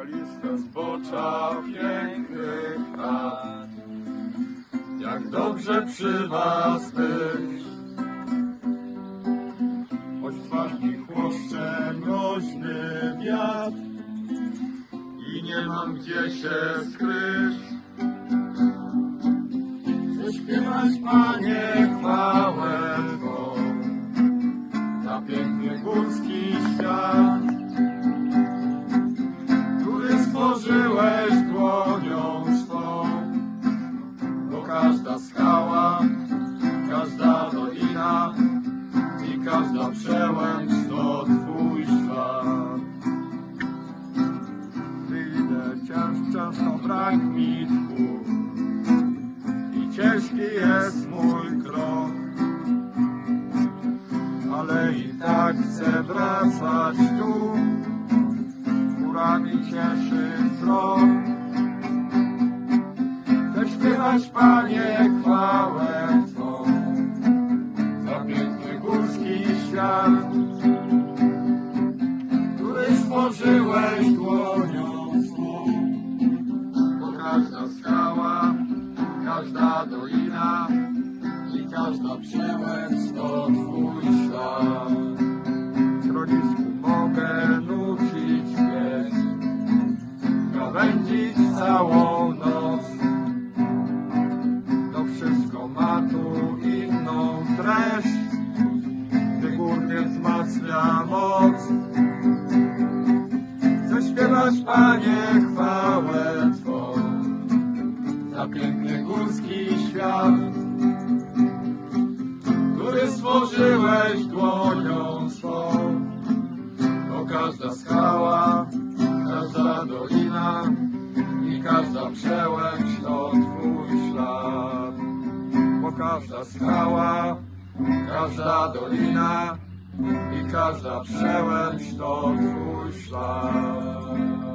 skaliste zbocza pięknych chat. Jak dobrze przy was być, choć twarz mi chłoszcze mroźny wiatr i nie mam gdzie się skryć. Zaśpiewać, Panie, chwałę Twą za piękny górski świat, przełęcz to Twój. Gdy idę wciąż często brak mi tchu i ciężki jest mój krok ale i tak chcę wracać tu. Górami cieszy wzrok. Chcę śpiewać, Panie, chwałę świat, który stworzyłeś dłonią swą. Bo każda skała, każda dolina i każda przełęcz to Twój ślad. W schronisku mogę nucić pieśń, gawędzić całą noc. To wszystko ma tu wzmacnia moc. Chcę śpiewać, Panie, chwałę Twą za piękny górski świat który stworzyłeś dłonią swą. Bo każda skała, każda dolina i każda przełęcz to Twój ślad. Bo każda skała, każda dolina i każda przełęcz to Twój ślad.